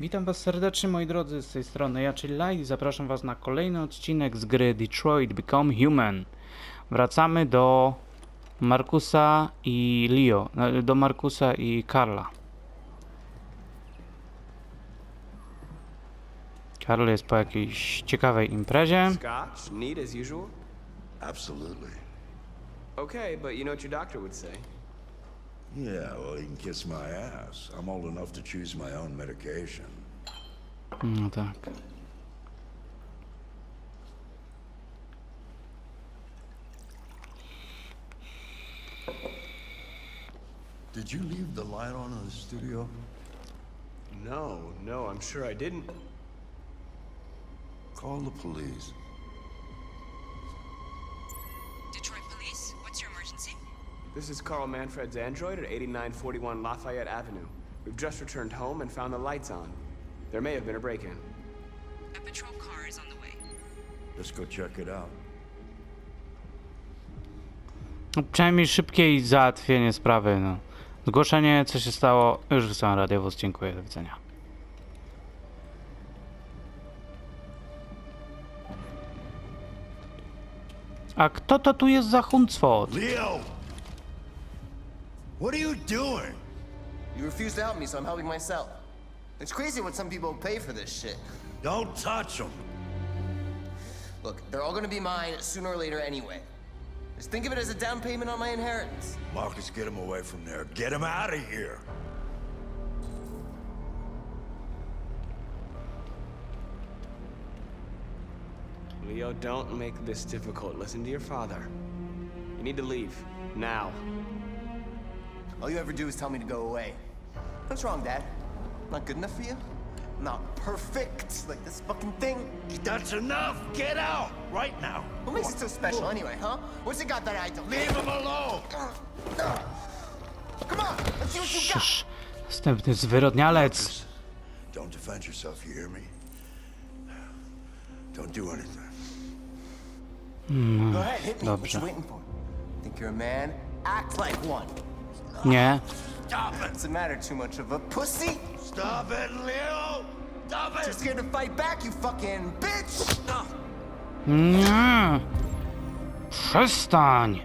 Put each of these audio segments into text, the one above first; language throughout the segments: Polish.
Witam Was serdecznie moi drodzy, z tej strony ja, czyli Light i zapraszam Was na kolejny odcinek z gry Detroit Become Human. Wracamy do Markusa i Leo, e, do Markusa i Karla. Karl jest po jakiejś ciekawej imprezie. Scotch, neat as usual. Absolutely. Okay, but you know what your doctor would say. Yeah, well, you can kiss my ass. I'm old enough to choose my own medication. Hmm, no tak. Did you leave the light on in the studio? No, no, I'm sure I didn't. Call the police. This is Carl Manfred's android at 8941 Lafayette Avenue. We've just returned home and found the lights on. There may have been a break-in. A patrol car is on the way. Let's go check it out. No, przynajmniej szybkie i załatwienie sprawy, no. Zgłoszenie, co się stało, już wysyłam radiowóz, dziękuję, do widzenia. A kto to tu jest za huncwot? Leo! What are you doing? You refuse to help me, so I'm helping myself. It's crazy what some people pay for this shit. Don't touch them. Look, they're all gonna be mine sooner or later anyway. Just think of it as a down payment on my inheritance. Marcus, get him away from there. Get him out of here. Leo, don't make this difficult. Listen to your father. You need to leave. Now. All you ever do is tell me to go away. What's wrong, Dad? Not good enough for you? Not perfect, like this fucking thing? That's enough. Get out right now. What makes it so special anyway, huh? What's it got that I don't? Leave him alone. Come on, let's see what you got. Szysz, następny zwyrodnialec. Don't defend yourself, you hear me? Don't do anything. Go ahead, hit me. What Dobrze. you waiting for? Think you're a man? Act like one. Nie. Stop it. What's the matter? Too much of a pussy? Stop it, Leo. Stop Too it. scared to fight back, you fucking bitch! Nie. Przestań.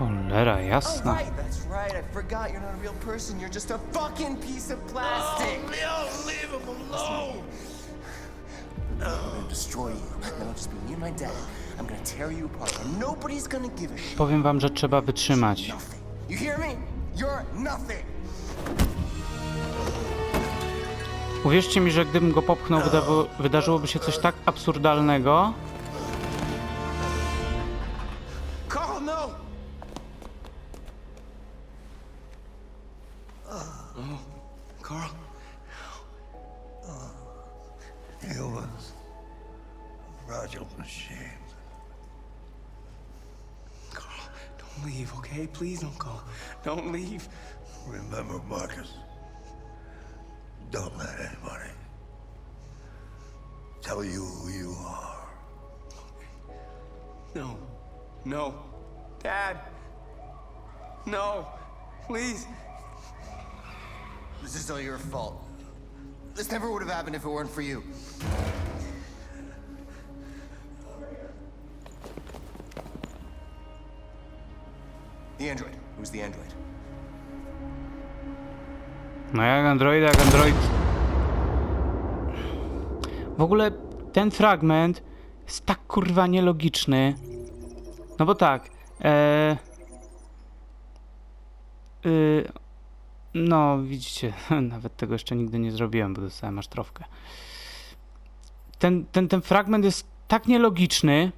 Cholera jasna. right, that's right. I forgot you're not a real person. You're just a fucking piece of plastic. Leo, leave him alone. I'm gonna destroy you. Then it'll just be me and my dad. I'm gonna tear you apart, and nobody's gonna give a shit. Powiem wam, że trzeba wytrzymać. Nothing. You hear me? You're nothing. Uwierzcie mi, że gdybym go popchnął, wydarzyłoby się coś tak absurdalnego. Oh, Carl. Oh, Humans. Fragile machines. Carl, don't leave, okay? Please don't go. Don't leave. Remember, Marcus. Don't let anybody tell you who you are. No. No. Dad. No. Please. This is all your fault. This never would have happened if it weren't for you. The android. Who's the android? No jak Android, jak Android. W ogóle ten fragment jest tak kurwa nielogiczny. No bo tak. E... Y... No, widzicie, nawet tego jeszcze nigdy nie zrobiłem, bo dostałem aż trofkę. Ten, ten, ten fragment jest tak nielogiczny.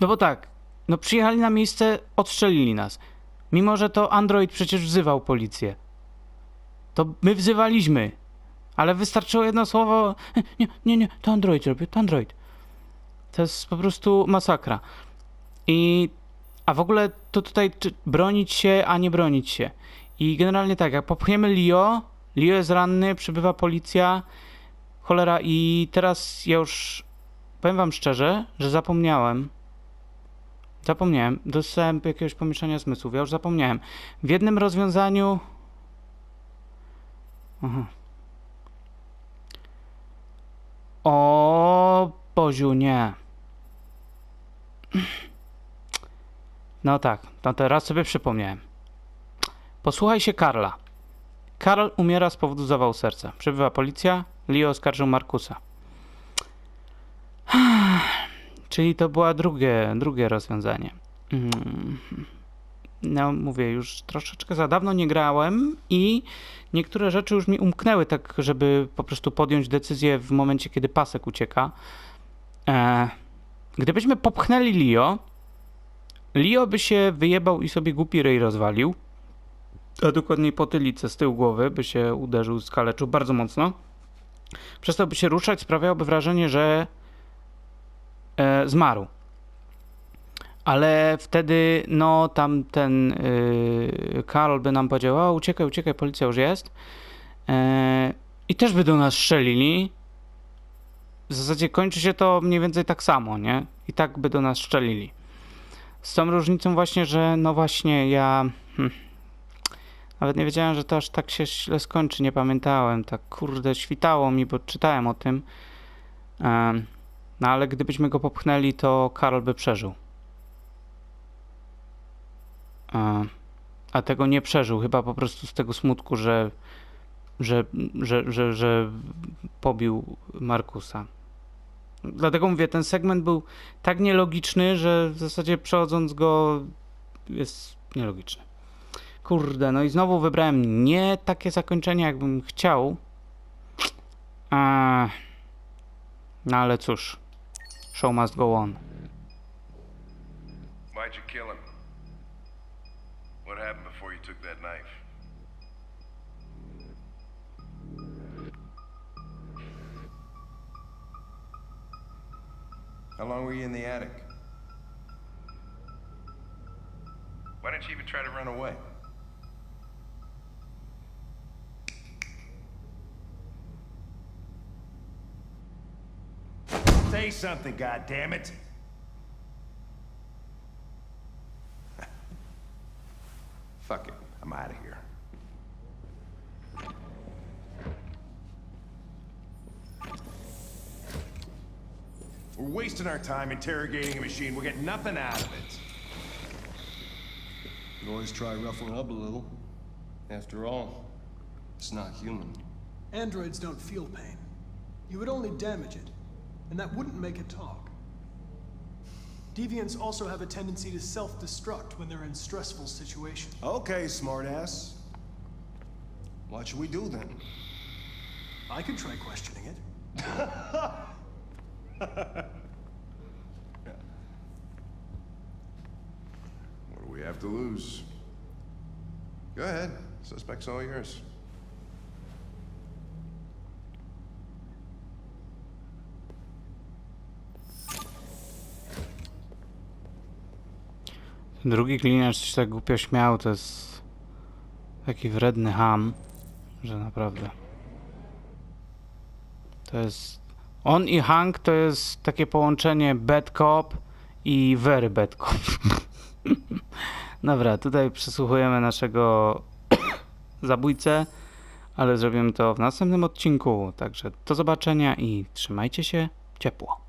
No bo tak, no przyjechali na miejsce, odstrzelili nas. Mimo, że to Android przecież wzywał policję. To my wzywaliśmy. Ale wystarczyło jedno słowo. Nie, nie, nie, to Android robi, to Android. To jest po prostu masakra. I. A w ogóle to tutaj bronić się, a nie bronić się. I generalnie tak, jak popchniemy Leo, Leo jest ranny, przybywa policja, cholera i teraz ja już powiem wam szczerze, że zapomniałem. Zapomniałem, dostałem jakiegoś pomieszania zmysłów, ja już zapomniałem. W jednym rozwiązaniu... Aha. O, Boziu, nie. No tak, to teraz sobie przypomniałem. Posłuchaj się Karla. Karl umiera z powodu zawału serca. Przybywa policja, Leo oskarżył Markusa. Czyli to było drugie, drugie rozwiązanie. Mm. No, mówię, już troszeczkę za dawno nie grałem i niektóre rzeczy już mi umknęły, tak żeby po prostu podjąć decyzję w momencie, kiedy pasek ucieka. E, gdybyśmy popchnęli Leo, Leo by się wyjebał i sobie głupi rej rozwalił, a dokładniej potylicę z tyłu głowy by się uderzył, skaleczył bardzo mocno. Przestałby się ruszać, sprawiałoby wrażenie, że e, zmarł. Ale wtedy, no, tam ten yy, Karol by nam powiedział, o, uciekaj, uciekaj, policja już jest. E, I też by do nas strzelili. W zasadzie kończy się to mniej więcej tak samo, nie? I tak by do nas strzelili. Z tą różnicą właśnie, że no właśnie ja... Hm, nawet nie wiedziałem, że to aż tak się źle skończy, nie pamiętałem. Tak kurde, świtało mi, bo czytałem o tym. Em, no ale gdybyśmy go popchnęli, to Karol by przeżył. A, a tego nie przeżył, chyba po prostu z tego smutku, że, że, że, że, że pobił Markusa. Dlatego mówię, ten segment był tak nielogiczny, że w zasadzie przechodząc go jest nielogiczny. Kurde, no i znowu wybrałem nie takie zakończenie, jakbym chciał. A, no ale cóż, show must go on. Why'd you kill him? What happened before you took that knife? How long were you in the attic? Why didn't you even try to run away? Say something, goddammit! Fuck it, I'm out of here. We're wasting our time interrogating a machine. We'll get nothing out of it. You always try ruffling up a little. After all, it's not human. Androids don't feel pain. You would only damage it, and that wouldn't make it talk. Deviants also have a tendency to self destruct when they're in stressful situations. Okay, smartass. What should we do then? I could try questioning it. What do we have to lose? Go ahead, suspect's all yours. Drugi gliniarz się tak głupio śmiał, to jest taki wredny ham, że naprawdę. To jest... On i Hank to jest takie połączenie bad cop i very bad cop. Dobra, tutaj przesłuchujemy naszego zabójcę, ale zrobimy to w następnym odcinku. Także do zobaczenia i trzymajcie się ciepło.